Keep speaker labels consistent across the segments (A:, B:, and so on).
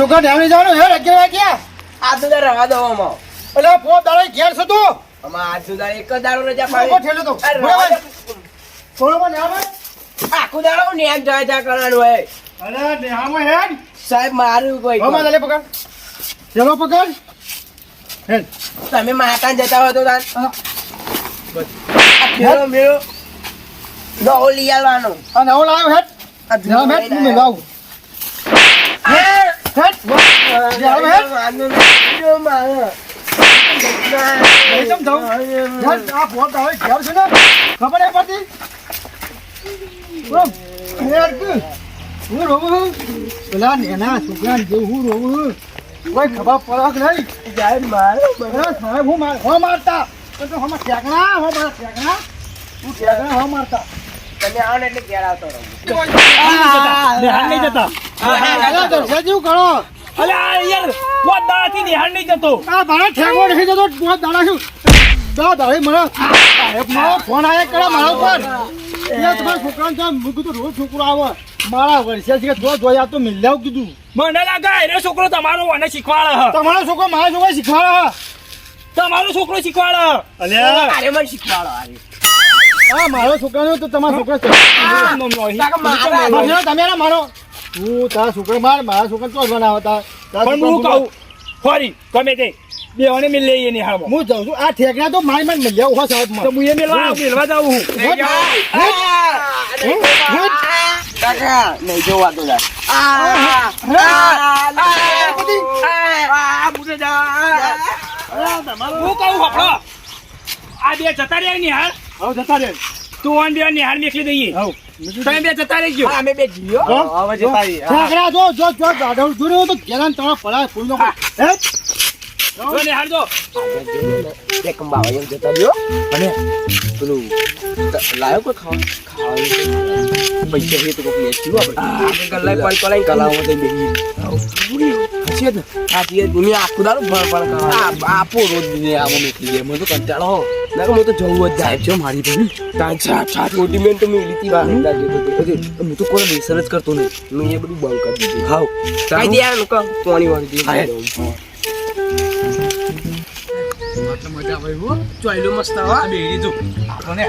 A: છોકરા ઢામણી જવાનું હે અગિયાર વાગ્યા
B: આ તો રવા દો આમાં.
A: એટલે ફો દાડે ઘેર છો તું.
B: અમાર આજ તો એક દાડો રજા પાડી.
A: ઠેલો તો. થોડોમાં નેહામાં?
B: આખું દાડો ન્યાક જાય જા કરવાનું હે
A: અરે નેહામાં હે?
B: સાહેબ મારું કોઈ
A: હમણાં દાલે પકડ. ચલો પકડ. હે.
B: તમે માતા જતા હો તો તાન
A: હા.
B: ફેરો મેરો દોહો લઈ આવવાનો
A: નવો લાવ્યો
B: આ
A: નેહા હેડ તું મેલાવું ખબર પડતી તું. હું રોવું છું. પેલા નેના છોકરાને જેવું હું રોવું છું. કોઈ ખબર પડે કે નહીં
B: સાહેબ મારો
A: સાહેબ હું માર હો મારતા તો તો હમ ઠેકણા હો મારા ઠેકણા હું ઠેકણા હો મારતા
B: તમે આવો ને એટલે ઘેર આવતો રહો.
C: જતા
A: સેજુ કરો.
C: અલે આ યાર પોત દાડાથી નિહાળ નહીં જતો.
A: આ મારા ઠેકો નહીં જતો બહુ દાડા છું દા દાડે મને મારો ફોન આયા કરે મારા ઉપર. એ તમારા છોકરાને તો મૂકું તો રોજ છોકરો આવે. મારા વર્ષે છે કે જોયા તો મિલ્યાવ કીધું.
C: મને લાગે એનો છોકરો તમારો મને શીખવાડે
A: તમારો છોકરો મારા છોકરા શીખવાડે
C: તમારો છોકરો શીખવાડે
B: અરે મને શીખવાડો આરે.
A: હા મારો છોકરાનો તો તમારો છોકરા તમે મારો. હું તારા છોકરા માર મારા છોકરા તો જ બનાવતા
C: પણ હું કહું ફરી ગમે તે. બેવાને મિલ લઈએ નિહાળમાં
A: હું જાઉં છું. આ ઠેકડા તો મારી મને મળ્યા ઊભા સાહેબ
C: તો હું એ મેલવા મેલવા જાઉં હું.
B: કાકા નહીં જોવા તો જાય આ, આ, આ, જા.
C: હું કહું હપડો. આ બે જતા રહ્યા નિહાળ.
A: હવે જતા રે
C: તું અને બે નિહાળ નીકળી દઈએ.
A: હવે
C: તમે બે જતા રહેજો
B: હા, અમે બે જીઓ.
A: હવે જતા રહીએ. ઠેકડા જો જો જો ગાઢવ જોડે તો ઘેરાન તમારા પડાય ફૂલ નો હે.
C: જો નિહાળ જો
B: બે કંબાવા એમ જતા રહ્યો. અને પેલું લાયો કોઈ ખાવા ખાવાનું પૈસા છે તો કોક લેશું આપણે ગલ્લા કોઈ કોલાઈ કલાવો તો બેહી હશે ને સાચી વાત. મેં આખું દાડો ભર ભર આપો રોજ ને આવો મેકલી દે મને તો કંટાળો હો ના હું તો જવું જ જાય છે મારી ભાઈ તાર છાપ છાપ મોટી મેન તો મેં લીધી વાર અંદાજ. હું તો કોઈ રિસર્ચ કરતો નહીં મેં એ બધું બંધ કરી દીધું ખાવ કાઈ દે યાર લોકો પાણી વાળી દે આવે હો ચોયલો મસ્ત આવા. બેરી જો. કોને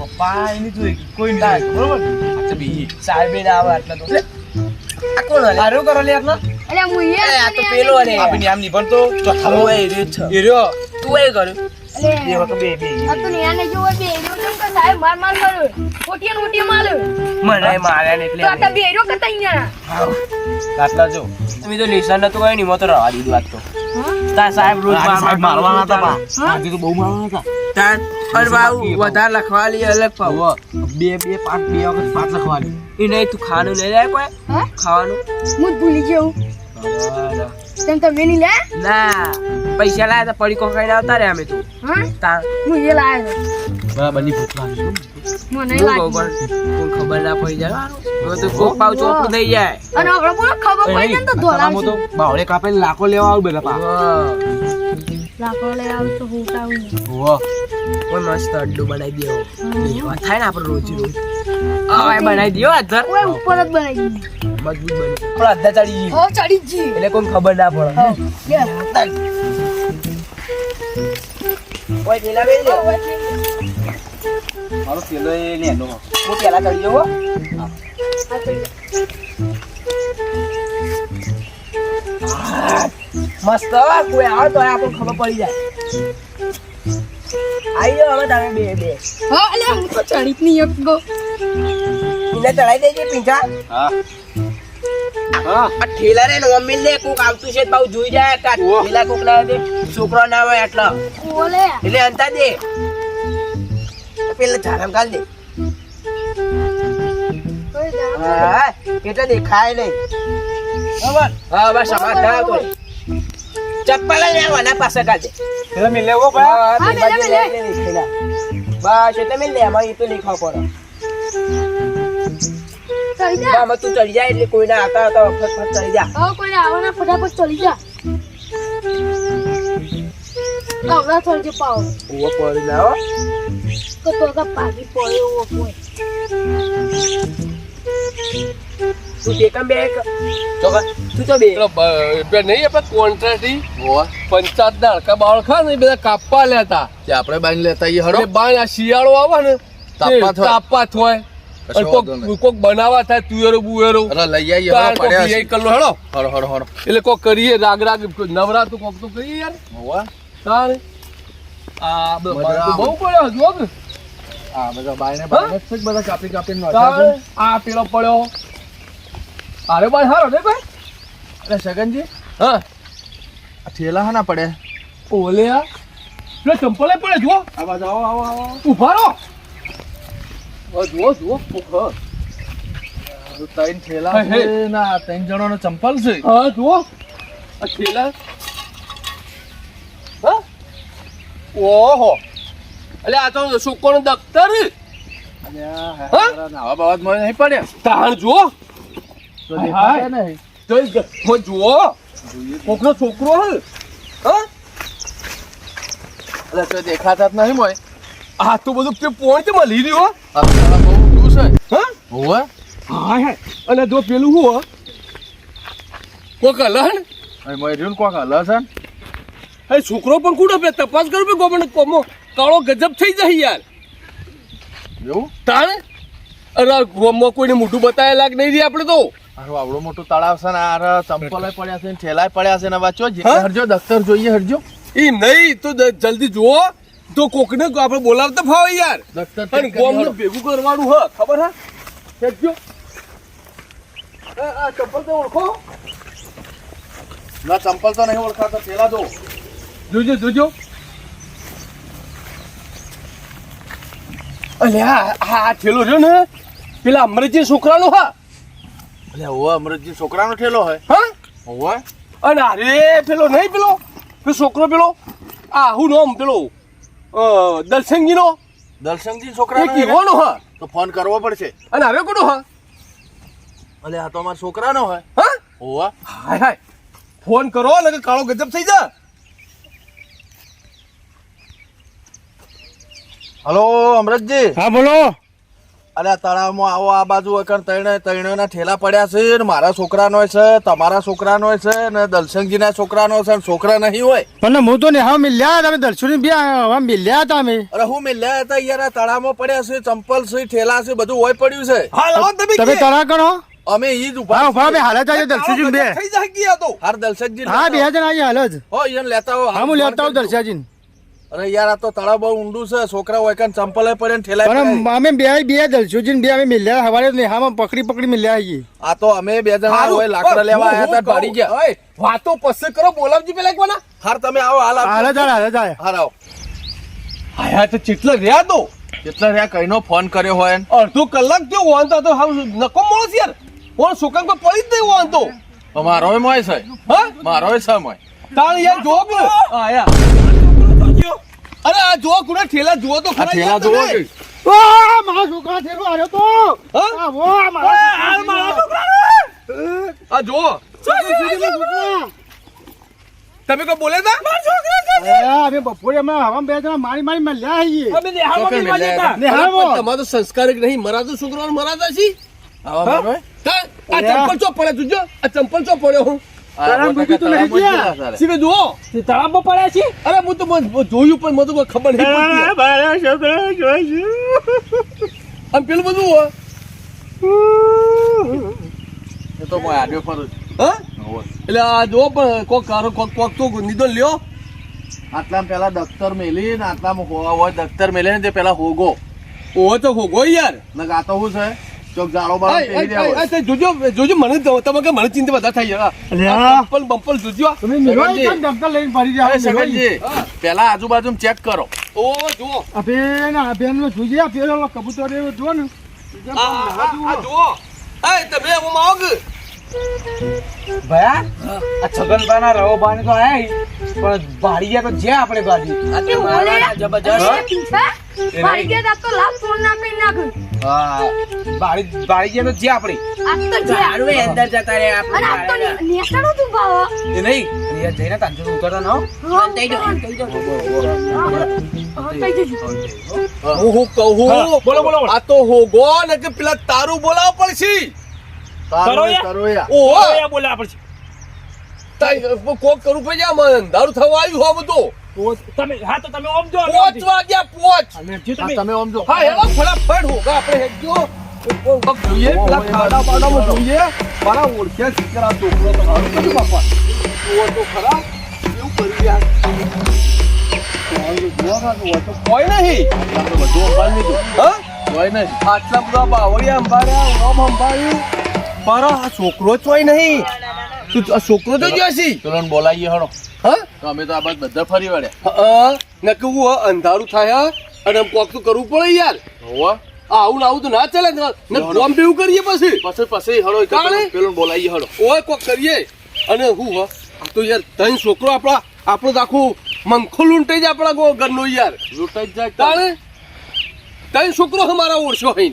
B: પપ્પા એની જો કોઈ નહીં બરોબર અચ્છા બી સાહેબ ને આવે આટલા તો. આ કોણ હલે આરો કરો લે આટલા?
D: અલે હું એ
B: એ આ તો પેલો ને
C: આપણી આમ નહીં પણ તો
B: એ રે છે. એ રહ્યો. તું એ કર
D: અલે
C: બે બે
D: આ તો નિયાને જોવો બે એરો કેમ કે સાહેબ માર માર કર્યો ખોટીએ ને ખોટીએ
B: મને માર્યા ને
D: તો આ
B: એટલે
D: બે કતા અહીંયા.
B: આટલા જો. તમે તો લેસન નતું કઈ નહીં મો તો રવા દીધું આજ તો. તા સાહેબ રોજ મારવાના હતા પા. આજે તો બહુ મારવાના હતા. તાર અરે બાબુ વધારે લખવાલી અલગ પાવ બે બે પાંચ બે વખત પાંચ લખવાની એ નહીં તું ખાવાનું નહીં લાય કોઈ. ખાવાનું.
D: હું ભૂલી ગયો. તેમ તમે નહીં લે?
B: ના. પૈસા લાયા તા પડી ખાઈને આવતા રે અમે તું.
D: હા? હું એ લાયો
B: બરાબરની ભૂખ લાગી
D: મને
B: હું
D: લાગી
B: કહું ખબર ના પડી જાય? તો તો કોક પાવ ચોખ્ખું થઈ જાય.
D: અને આપણે બોલો ખબર પડી જાય ને તો ધોલાવશે
B: બાવળે કાપે લાખો લેવા આવું બેલા પા
D: લાકો લે આવ તો હોટાવું નહીં
B: ઓય મસ્ત અડ્ડો બનાવી દેવો એવા થાય ને આપણે રોજ રોજ આ બનાવી દયો અધર
D: ઓય ઉપર જ બનાવી દીધી
B: મજબૂત બની. પણ અધર ચડી ગઈ
D: હો ચડી જ
B: એટલે કોઈ ખબર ના પડે. ઓય પેલા બે
D: ઓય, ઓય.
B: મારો પેલો એ નેનો હું પેલા કરી જવો મસ્ત. કોઈ આવે તો આપણને ખબર પડી જાય આવી જાઓ હવે તમે બે બે
D: હા. અલે હું તો ચડી જ નહીં એક ગો
B: ચડાઈ દેજે પીંછા હા ઠેલા રે નો મમ્મી કોક આવતું છે તો જોઈ જાય. ઠેલા કોક ના દે છોકરો ના હોય એટલા. એટલે અંતા દે. પેલા ધારમ કાલ દે. હા એટલે દેખાય નહીં. બરાબર. હા બસ સમાધાન તો ચપ્પલ લઈ આવવાના પાસે દે
C: પેલા મિલ લેવો
B: ભાઈ
D: હા.
B: લઈ લે બસ એટલે મેં લેવા એમાં એ તો લેખવા પડે. આમાં તું ચડી જાય એટલે કોઈના આવતા આવતા વખત ચડી જા.
D: હવે કોઈને આવવાના ફટાફટ ચડી જા. આવડા ચડી જા પાવ.
B: ઓ પડી ના હો
D: તો તો પાકી પડ્યો કોઈ
B: તું ટેકમ બે તું તો બે
E: પેલો નહીં આપણે કોન્ટ્રાક્ટી પંચાયત ના હડકા બાળખા ને બધા કાપવા લેતા
F: તે આપણે બાઈને લેતા આવીએ હળો
E: એટલે આ શિયાળો આવે ને
F: તાપાત
E: તે
F: હોય.
E: તાપાત હોય
F: કશો
E: અને કોક બનાવવા થાય તુવેરો બુવેરો
F: લઈ આવીએ.
E: કરલો હેડો
F: હળો હળો હળો
E: એટલે કોક કરીએ રાગ રાગ નવરાતું કોક તો કરીએ યાર તારે આ. બહુ પડ્યો
F: આ બધા બાઈને બાઈને જ બધા કાપી કાપીને નાખ્યા
E: આ પેલો પડ્યો. અરે ભાઈ હારો ને ભાઈ?
F: અરે સગનજી
E: હા?
F: થેલા હા ના પડે.
E: ઓલે આ? પેલો ચંપલે પડે જુઓ.
F: આ બાજુ આવો આવો આવો.
E: ઊભા રહો. જુઓ જુઓ
F: ત્રણ થેલા. છે ને ત્રણ જણાનો ચંપલ છે.
E: હા જુઓ. આ થેલા? હા? ઓહો. અલે આ તો છોકરો દફતર
F: અલ્યા,
E: હા?
F: નાવા બાવા મળે નહીં પડ્યા
E: તાણ જુઓ. હો, જુઓ. કોકનો છોકરો હે. હા?
F: અરે તો દેખાતા જ નહીં મોય
E: આ તો બધું તે પોણ તે મળી રહ્યો
F: બહુ છે.
E: હા?
F: હોવે.
E: હા હે. અને જો પેલું હું હો? કોક અલહન
F: અહીં મોય રહ્યું ને કોક અલહન છે ને.
E: છોકરો પણ કુડો પે તપાસ કરું પે ગોમણ કોમો. કાળો ગજબ થઈ જાય યાર.
F: એવું?
E: તાણે? અરે ગોમમાં કોઈને મોઢું બતાવે લાગ નહીં રહી આપણે તો?
F: આવડો મોટો તળાવ છે ને આ ચંપલ પડ્યા છે ને ઠેલાય પડ્યા છે ને વાંચો હરજો દફતર જોઈએ હરજો.
E: એ નહીં તો જલ્દી જુઓ. તો કોકને આપણે બોલાવતા ફાવે યાર.
F: પણ
E: ગોમને ભેગું કરવાનું હ ખબર હા? હેજો આ ચંપલ તો ઓળખો.
F: ના ચંપલ તો નહીં ઓળખાતો પેલા જો
E: જોજો જોજો. અલ્યા આ ઠેલો છે ને પેલા અમરજી છોકરાનો હા.
F: એટલે હોવે અમૃતજી છોકરાનો ઠેલો હોય
E: હા?
F: હોવે
E: અને અરે પેલો નહીં પેલો? પેલો છોકરો પેલો? આ હું નામ પેલો? દલસંગીનો
F: હોય ને?
E: કીવાનો હા.
F: તો ફોન કરવો પડશે.
E: અને હવે કોનો હા?
F: એટલે આ તો અમારા છોકરાનો હોય
E: હા?
F: હોવે
E: હાય હાય. ફોન કરો એટલે કાળો ગજબ થઈ જા.
F: હલો અમૃતજી.
A: હા બોલો.
F: અરે આ તળાવમાં આવો આ બાજુ એકણ ત્રણે ત્રણેયના ઠેલા પડ્યા છે ને મારા છોકરાનો છે તમારા છોકરાનો છે ને દલસંગજીના છોકરાનો છે ને છોકરા નહીં હોય.
A: પણ હું તો ને હા મિલ્યા હતા દર્શની બી હવે મિલ્યા હતા અમે.
F: અરે હું મિલ્યા હતા યાર તળાવમાં પડ્યા છે ચંપલ છે ઠેલા છે બધું હોય પડ્યું છે.
E: હા તમે
A: તમે તળા કરો
F: અમે ઈ જ
A: હા
F: ઊભા
A: ઊભા બે હાલત આજે દર્શનજી બે.
E: થઈ જાય ગયા તો.
F: હાર દલસંગજી
A: હા બે જણ આજે હાલ જ.
F: હો ઈન લેતા હો
A: હા હું લેતા હું દર્શાજી
F: અરે યાર આ તો તળાવ બહુ ઊંડું છે. છોકરા હોય કાન ચંપલ પડે ને ઠેલા
A: પણ અમે બે બે દર્શોજી બે અમે મિલ્યા હવારે ને હા પકડી પકડી મિલ્યા આવી
F: આ તો અમે બે જણા હોય લાકડા લેવા આયા
E: તા
F: ભાડી ગયા.
E: ઓય, વાતો પસે કરો બોલાવજી પેલા એકવાના
F: હાર તમે આવો હાલ આવો.
A: હાલ જ હાલ જ
F: હાર આવો.
E: આયા તો ચેટલા રહ્યા તો
F: કેટલા રહ્યા કઈનો ફોન કર્યો હોય?
E: અડધો કલાક જો વાંધો તો હાવ નકો મોળો યાર. કોણ સુકાન કોઈ પડી જ નહીં વાંધો.
F: તો મારોય મોય છે.
E: હા?
F: મારો છે મોય.
E: તાણ યાર જોગ આયા. અરે આ જો કુડા ઠેલા જુઓ તો ખરા
F: ઠેલા. કે
A: ઓ મારા છોકરા ઠેલો આવ્યો તો. આ વો મારા
E: આ જો
A: છોકરા
E: તમે કો બોલે તા
A: અરે, અમે બપોરે અમે હવા બે જણા મારી મારી મળ્યા આવીએ
F: ચોકડ ને.
A: નિહાળમાં.
E: તમારો સંસ્કાર જ નહીં મરાતો છોકરાઓ મરાતા છી
F: આવા મારોય?
E: હા? આ ચંપલ ચો પડે તુજો આ ચંપલ ચો પડ્યો હું.
A: તારા
F: બોટા
A: તો
F: તળાવમાં
A: ગયા.
E: સીધે જુઓ. તળાવમાં પડ્યા છે? અરે હું તો જોયું પણ મને તો કોઈ ખબર નહીં
A: મારા છોકરા જોઈશું.
E: આમ પેલું બધું હો
F: એ તો મોય આડ્યો જ.
E: હા? એટલે આ જો પણ કોક કારો કોક કોક તો નિધન લ્યો.
F: આટલામાં પેલા દફતર મેલી ને આટલામાં હો- હોય દફતર મેલી ને તે પેલા હોગો.
E: ઓહો તો હોગો યાર.
F: ને આ તો શું છે? ચોક જાળો બાળો
E: જોજો જોજો મને તમે કે મને ચિંતા બધા થઈ ગયા બંપલ બંપલ જોજો.
A: તમે મિલવા એકદમ ડબકા લઈને ફરી
F: અરે
A: જાઓ
F: સગનજી આજુબાજુ ચેક કરો.
E: ઓ જુઓ.
A: બેન નો જોઈએ આ પેલો કબૂતર એવો જો ને.
E: આ જુઓ. તમે
B: ભયા? આ છગનભાના રવોભાને તો આયા પણ તો જ્યાં આપણે
D: મારી ગયા તો લાખ ફોન ના પે નાખ
B: હા. ભાડી ભાડીયા તો જ્યાં આપણે.
D: આ તો જે
B: અંદર જતા રહે
D: અને આ તો નેસાડો તું બાવા
B: એ નહીં. અહીંયા જઈને તાંજો ઉતરતા ન હો.
D: હા કઈ દો કઈ દો કઈ જજો.
E: હું હું. કહું
C: બોલો, બોલો, બોલો.
E: આ તો હોગો ને કે પેલા તારું બોલાવ પડશે.
C: બોલે
E: કોક કરવું પડે આમાં અંધારું થવા આવ્યું હો બધું.
C: તમે હા તો તમે ઓમ જો
E: પોચ વાગ્યા પોચ.
C: તમે
F: તમે જો.
E: હા હેલો ફટાફટ હોગા આપણે હેજો જોઈએ પેલા ખાડા બાડામાં જોઈએ. મારા ઓળખ્યા છે છોકરો તો હારું કર્યું બાપા. જુઓ તો ખરા. કેવું કરી યાર કોઈ નહીં.
F: બધું સંભાળી લીધું.
E: હા?
F: કોઈ નહીં.
E: આટલા બધા બાવળિયા અંબાડ્યા ઓમ અંબાડ્યું મારો આ છોકરો ચોય નહીં. તું આ છોકરો તો ગયો છે.
F: પેલોને બોલાવીએ હળો.
E: હા?
F: તો અમે તો આ બાજુ બધા ફરી વળ્યા.
E: ને કેવું હે, અંધારું થાય હે, અને એમ કોક તો કરવું પડે યાર.
F: હોવા
E: આ આવું આવું તો ના ચાલે ને ને કોમ બેવું કરીએ પછી.
F: પછી પછી હળો
E: કાલે?
F: પેલો- બોલાઈએ બોલાવીએ હળો.
E: ઓય કોક કરીએ. અને હું હ આ તો યાર તઈ છોકરો આપણા આપણો તો આખું મંખો લૂંટાઈ જાય આપણા ઘરનો યાર.
F: લૂંટાઈ જાય
E: તાણે? તઈ છોકરો અમારા ઓળશો હઈ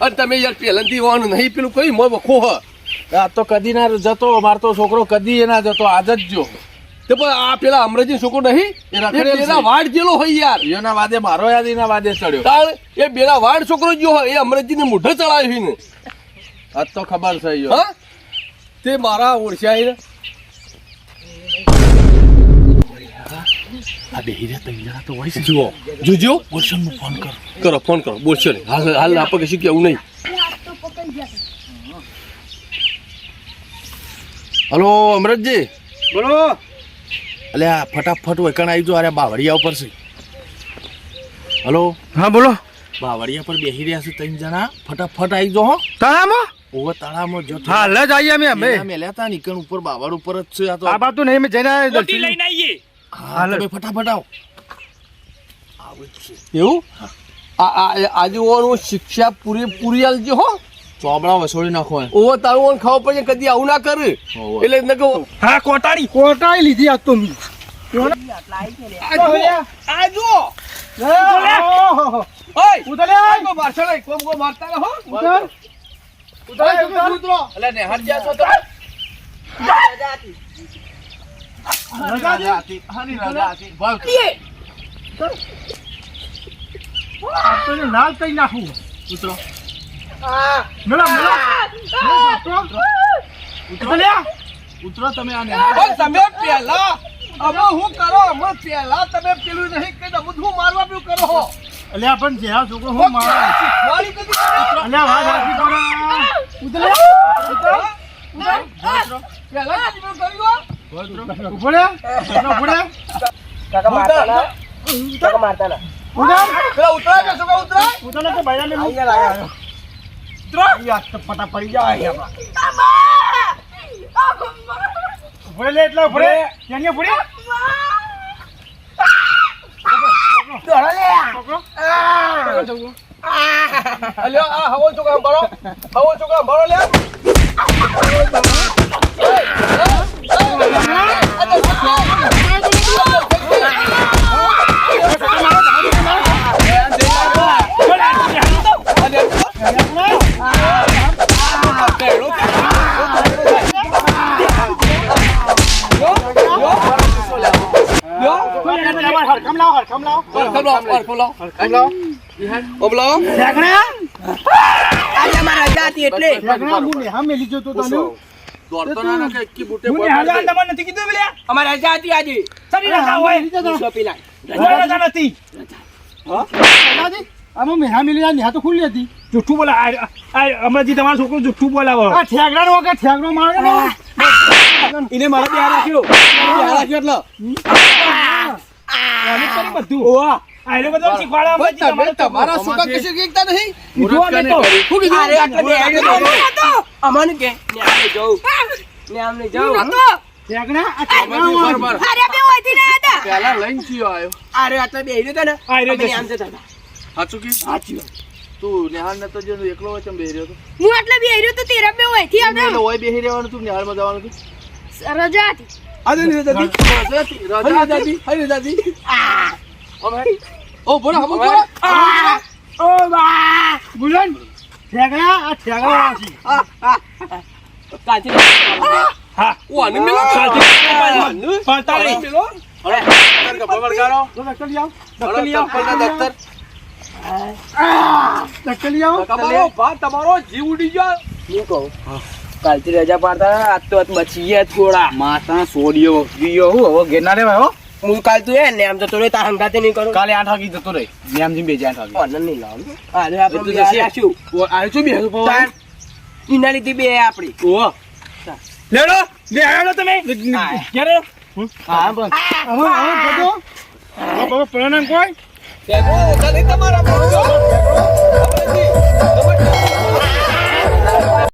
E: અને તમે યાર પહેલાંથી હોવાનું નહીં પેલું કઈ મોય વખો હ?
F: આ તો કદી ના જતો મારતો તો છોકરો કદી એના ના જતો આજ જ જો.
E: તે પણ આ પેલા અમરેજી છોકરો નહીં? એના વાડ જેલો હોય યાર.
F: એના વાદે મારો યાદ એના વાદે ચડ્યો.
E: તાળ એ બેલા વાડ છોકરો જો હોય એ અમરેજીને મૂઢે ચડાવી ને.
F: આજ તો ખબર છે યો.
E: હા? તે મારા ઓળખ્યા
F: આ બેહી રહ્યા ત્રણ જણા તો હોય છે.
E: જુઓ. જોજો
F: ગુલશનનો ફોન કરો.
E: કરો ફોન કરો. બોલશો નહીં. હાલ હાલ આપણે કશું કેવું નહીં.
F: હલો અમરતજી.
A: બોલો.
F: અલે આ ફટાફટ વેકણ આવી જો અરે બાવળિયા ઉપર છે. હલો?
A: હા બોલો.
F: બાવળિયા પર બેહી રહ્યા છે ત્રણ જણા. ફટાફટ આવી જો હો.
A: તળામાં?
F: ઓવે તળામાં જો
A: હા લે જ આવીએ અમે અમે.
F: લેતા નીકળ ઉપર બાવળ ઉપર જ છે આ તો
A: આ બાતું તો નહીં અમે જઈને દર્શન.
C: લઈને આવીએ.
F: હા તમે ફટાફટ આવો. આવે
E: એવું? આ આ આજે ઓનું શિક્ષા પૂરી પૂરી આલજો હો.
F: ચોબડા વસોડી નાખો
E: ઓ તારું ઓન ખાવ પડે કદી આવું ના કરે. એટલે ન કહો
C: હા કોટાડી.
A: કોટાડી લીધી આ તો મી.
E: આ જુઓ. આ જુઓ.
A: ઓહો.
E: ઓય.
A: ઉતર
E: કો મારશો કોમ કો મારતા રહો.
A: ઉતર. ઉતર.
F: હાની રજા હતી. ભાવ તો.
A: આ તો એને લાલ કરી નાખું.
F: ઉતરો.
A: મેલા મેલા ઉતર
F: ઉતરો તમે આ
E: તમે પહેલા અમે હું કરો? અમે પહેલા તમે પેલું નહીં કે તમે હું મારવા પેલું કરો હો.
A: અલ્યા પણ જે આ છોકરો હું
E: મારવા કદી
A: અલ્યા વાત રાખી પણ ઉતર.
E: પેલું કર્યું.
A: ઉતર.
E: પેલા
A: પડી જાય આપણા. લે એટલે ઊભો રે. ત્યાંની ઊભો રે.
E: અલ્યો આ. હવો છોકરા ભરો હવો છોકરા ભરો લે
A: હું નેહા મેલી જતો તને.
F: દોડતો ના ના કે એકી બુટે બોલ
C: હાલવા તમને નથી કીધું પેલા
B: અમારે રજા હતી આજે
C: સરી રજા હોય
A: મેલી જતો.
C: રજા રજા નથી
A: દાદાજી, આમાં મેહા મેલી આ નેહા તો ખુલ્લી હતી
C: જુઠ્ઠું બોલા આ આ હમણાંથી તમારો છોકરો જુઠ્ઠું બોલાવો
A: આ મારે ને.
B: એને મારા રાખ્યો ત્યાં રાખ્યો એટલે
C: બધું ઓવા આ એ બધું શીખવાડવા
E: ભાઈ,
C: હમણાંથી
E: તમે
C: તમારો
E: તમારા
C: છોકરો.
E: કશું કીધા નહીં?
C: જુઓ ને તો.
E: શું કીધું?
B: અરે આટલે બે અમને કે ને આમને જવું ને આમને જવું
A: ઠેકડા, આ
F: બરાબર,
A: ઠેકડાનો
F: બરાબર. પહેલા લઈને ચિયો આવ્યો
B: અરે આટલે બે આવ્યો ને
C: આ જશે.
B: આમ જતા
F: સાચું કી
B: સાચી વાત.
F: તું નેહાર નતો જો એકલો વચમ બેહી રહ્યો હતો
D: હું આટલે બી તો તેરા બે
F: એટલે ઓય બેહી રહેવાનું તું નેહારમાં જવાનું હતું
D: રજા હતી.
F: રજા હતી, રજા હતી.
E: ઓ બોલો હમ બોલો.
A: આ. છે.
B: કાચી
C: હા.
E: મેલો.
C: પાતાળી.
E: મેલો. તમારો ભા તમારો જીવ ઉડી ગયો.
B: હું કહું? કાલથી રજા પાડતા આજ તો બચી ગયા થોડા
G: માતા સોડિયો ગયો. હું હવે ઘેર રે રેવાય હો
B: કાલ તું એ ને આમ જતો રહે તાર હંગાતે નહીં કરું.
G: કાલે આઠ વાગે જતો રહે. નેમજી બે આઠ વાગે.
B: આનંદ નહીં લાવ? અરે આપણે બે. આશું
G: આ શું બે
B: તાર એના લીધે બે આપણી.
G: ઓહો લેડો બે આવ્યો તમે. ક્યારે? હા બસ
A: હવે હવે બધો બાબા પ્રણામ કોઈ?
E: તમારા